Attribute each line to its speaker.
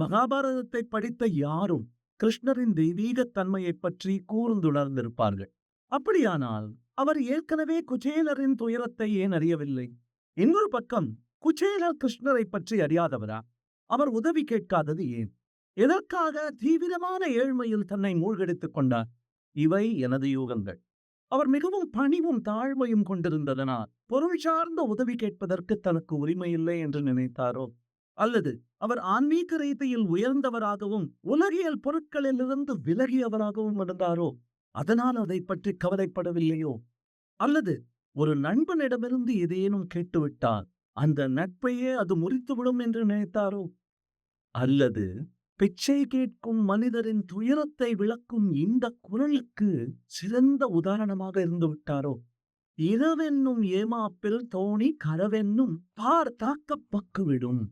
Speaker 1: மகாபாரதத்தை படித்த யாரும் கிருஷ்ணரின் தெய்வீக தன்மையைப் பற்றி கூர்ந்துணர்ந்திருப்பார்கள். அப்படியானால் அவர் ஏற்கனவே குச்சேலரின் துயரத்தை ஏன் அறியவில்லை? இன்னொரு பக்கம் குச்சேலர் கிருஷ்ணரை பற்றி அறியாதவரா? அவர் உதவி கேட்காதது ஏன்? எதற்காக தீவிரமான ஏழ்மையில் தன்னை மூழ்கடித்துக் கொண்டார்? இவை எனது யூகங்கள். அவர் மிகவும் பணிவும் தாழ்மையும் கொண்டிருந்ததனால் பொருள் சார்ந்த உதவி கேட்பதற்கு தனக்கு உரிமை இல்லை என்று நினைத்தாரோ? அல்லது அவர் ஆன்மீக ரீதியில் உயர்ந்தவராகவும் உலகியல் பொருட்களிலிருந்து விலகியவராகவும் இருந்தாரோ அதனால் அதை பற்றி கவலைப்படவில்லையோ? அல்லது ஒரு நண்பனிடமிருந்து ஏதேனும் கேட்டுவிட்டால் அந்த நட்பையே அது முறித்துவிடும் என்று நினைத்தாரோ? அல்லது பிச்சை கேட்கும் மனிதரின் துயரத்தை விளக்கும் இந்த குரலுக்கு சிறந்த உதாரணமாக இருந்து விட்டாரோ? இரவென்னும் ஏமாப்பில் தோணி கரவென்னும் பார் தாக்க பக்குவிடும்